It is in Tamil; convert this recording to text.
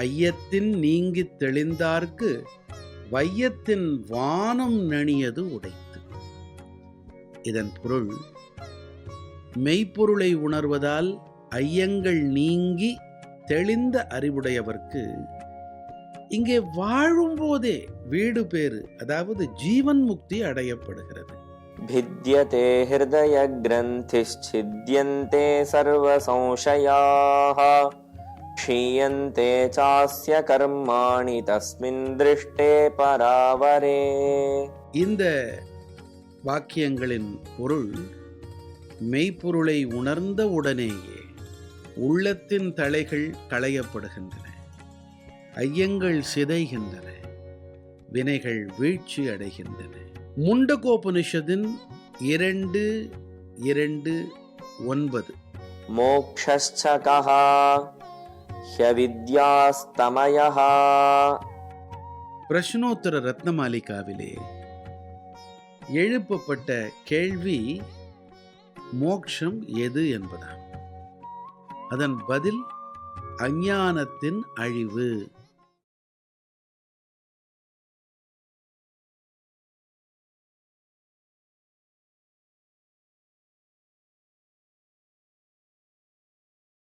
ஐயத்தின் நீங்கித் தெளிந்தார்க்கு வையத்தின் வானம் நணியது உடைத்து இதன் பொருள் மெய்ப்பொருளை உணர்வதால் ஐயங்கள் நீங்கி தெளிந்த அறிவுடையவர்க்கு இங்கே வாழும்போதே வீடு பேறு அதாவது ஜீவன் முக்தி அடையப்படுகிறது भिद्यते हृदयग्रन्थिश्छिद्यन्ते सर्वसंशयाः क्षीयन्ते चास्य कर्माणि तस्मिन् दृष्टे परावरे இந்த வாக்கியங்களின் பொருள் மெய்ப்பொருளை உணர்ந்த உடனேயே உள்ளத்தின் தலைகள் களையப்படுகின்றன ஐயங்கள் சிதைகின்றன வினைகள் வீழ்ச்சி அடைகின்றன முண்டகோபனிஷத்தின் இரண்டு இரண்டு ஒன்பது मोक्षश्च ஹ்யவித்யாஸ்தமயா பிரஷ்னோத்தர ரத்னமாலிகாவிலே எழுப்பப்பட்ட கேள்வி மோக்ஷம் எது என்பதாம். அதன் பதில் அஞ்ஞானத்தின் அழிவு.